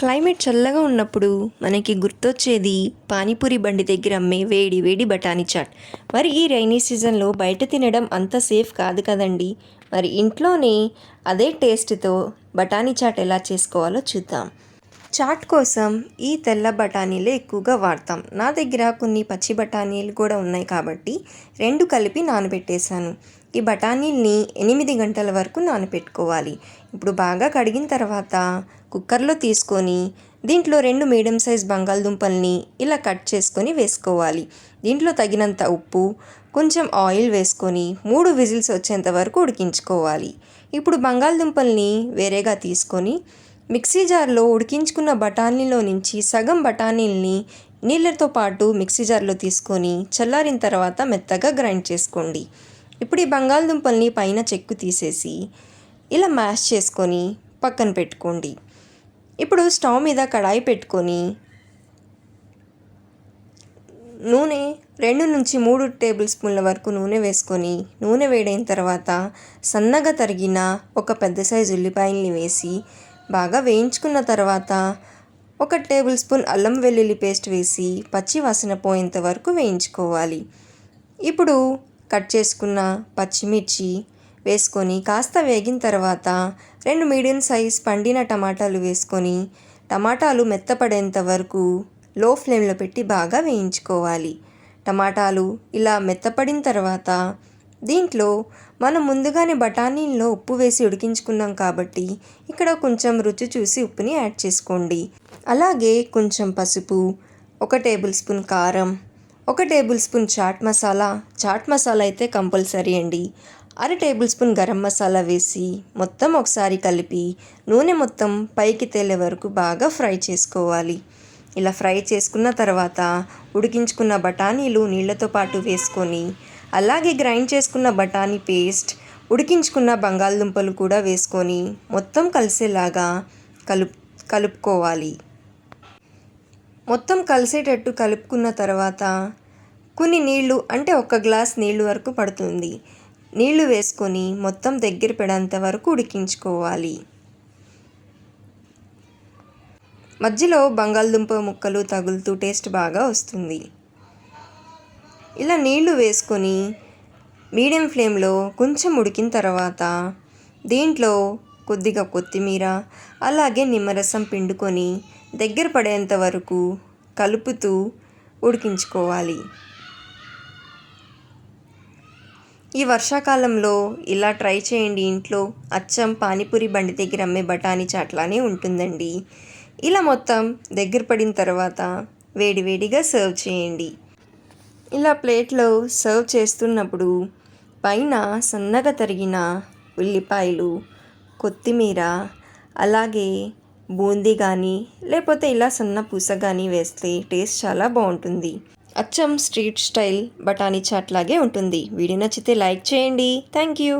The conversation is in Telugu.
క్లైమేట్ చల్లగా ఉన్నప్పుడు మనకి గుర్తొచ్చేది పానీపూరి బండి దగ్గర అమ్మే వేడి వేడి బఠానీ చాట్. మరి ఈ రైనీ సీజన్లో బయట తినడం అంత సేఫ్ కాదు కదండి? మరి ఇంట్లోనే అదే టేస్ట్తో బఠానీ చాట్ ఎలా చేసుకోవాలో చూద్దాం. చాట్ కోసం ఈ తెల్ల బఠానీలే ఎక్కువగా వాడతాం. నా దగ్గర కొన్ని పచ్చి బఠానీలు కూడా ఉన్నాయి కాబట్టి రెండు కలిపి నానబెట్టేశాను. ఈ బఠానీల్ని ఎనిమిది గంటల వరకు నానబెట్టుకోవాలి. ఇప్పుడు బాగా కడిగిన తర్వాత కుక్కర్లో తీసుకొని దీంట్లో రెండు మీడియం సైజ్ బంగాళదుంపల్ని ఇలా కట్ చేసుకొని వేసుకోవాలి. దీంట్లో తగినంత ఉప్పు కొంచెం ఆయిల్ వేసుకొని మూడు విజిల్స్ వచ్చేంత వరకు ఉడికించుకోవాలి. ఇప్పుడు బంగాళదుంపల్ని వేరేగా తీసుకొని మిక్సీ జార్లో ఉడికించుకున్న బఠానీలో నుంచి సగం బఠానీల్ని నీళ్ళతో పాటు మిక్సీ జార్లో తీసుకొని చల్లారిన తర్వాత మెత్తగా గ్రైండ్ చేసుకోండి. ఇప్పుడు ఈ బంగాళదుంపల్ని పైన చెక్కు తీసేసి ఇలా మ్యాష్ చేసుకొని పక్కన పెట్టుకోండి. ఇప్పుడు స్టవ్ మీద కడాయి పెట్టుకొని నూనె రెండు నుంచి మూడు టేబుల్ స్పూన్ల వరకు నూనె వేసుకొని నూనె వేడైన తర్వాత సన్నగా తరిగిన ఒక పెద్ద సైజు ఉల్లిపాయల్ని వేసి బాగా వేయించుకున్న తర్వాత ఒక టేబుల్ స్పూన్ అల్లం వెల్లుల్లి పేస్ట్ వేసి పచ్చి వాసన పోయేంత వరకు వేయించుకోవాలి. ఇప్పుడు కట్ చేసుకున్న పచ్చిమిర్చి వేసుకొని కాస్త వేగిన తర్వాత రెండు మీడియం సైజ్ పండిన టమాటాలు వేసుకొని టమాటాలు మెత్తపడేంత వరకు లో ఫ్లేమ్లో పెట్టి బాగా వేయించుకోవాలి. టమాటాలు ఇలా మెత్తపడిన తర్వాత దీంట్లో మనం ముందుగానే బఠానీల్లో ఉప్పు వేసి ఉడికించుకున్నాం కాబట్టి ఇక్కడ కొంచెం రుచి చూసి ఉప్పుని యాడ్ చేసుకోండి. అలాగే కొంచెం పసుపు ఒక టేబుల్ స్పూన్ కారం ఒక టేబుల్ స్పూన్ చాట్ మసాలా. చాట్ మసాలా అయితే కంపల్సరీ అండి. అర టేబుల్ స్పూన్ గరం మసాలా వేసి మొత్తం ఒకసారి కలిపి నూనె మొత్తం పైకి తేలే వరకు బాగా ఫ్రై చేసుకోవాలి. ఇలా ఫ్రై చేసుకున్న తర్వాత ఉడికించుకున్న బఠానీలు నీళ్ళతో పాటు వేసుకొని అలాగే గ్రైండ్ చేసుకున్న బఠానీ పేస్ట్ ఉడికించుకున్న బంగాళదుంపలు కూడా వేసుకొని మొత్తం కలిసేలాగా కలుపు కలుపుకోవాలి. మొత్తం కలిసేటట్టు కలుపుకున్న తర్వాత కొన్ని నీళ్ళు అంటే ఒక గ్లాస్ నీళ్ళు వరకు పడుతుంది. నీళ్ళు వేసుకొని మొత్తం దగ్గర పడేంత వరకు ఉడికించుకోవాలి. మధ్యలో బంగాళదుంప ముక్కలు తగులుతూ టేస్ట్ బాగా వస్తుంది. ఇలా నీళ్ళు వేసుకొని మీడియం ఫ్లేమ్లో కొంచెం ఉడికిన తర్వాత దీంట్లో కొద్దిగా కొత్తిమీర అలాగే నిమ్మరసం పిండుకొని దగ్గర పడేంత వరకు కలుపుతూ ఉడికించుకోవాలి. ఈ వర్షాకాలంలో ఇలా ట్రై చేయండి. ఇంట్లో అచ్చం పానీపూరి బండి దగ్గర అమ్మే బఠానీ చాట్లానే ఉంటుందండి. ఇలా మొత్తం దగ్గర పడిన తర్వాత వేడివేడిగా సర్వ్ చేయండి. ఇలా ప్లేట్లో సర్వ్ చేస్తున్నప్పుడు పైన సన్నగా తరిగిన ఉల్లిపాయలు కొత్తిమీర అలాగే బూందీ కానీ లేకపోతే ఇలా సన్న పూస కానీ వేస్తే టేస్ట్ చాలా బాగుంటుంది. అచ్చం స్ట్రీట్ స్టైల్ బఠానీ చాట్ లాగే ఉంటుంది. వీడియో నచ్చితే లైక్ చేయండి. Thank you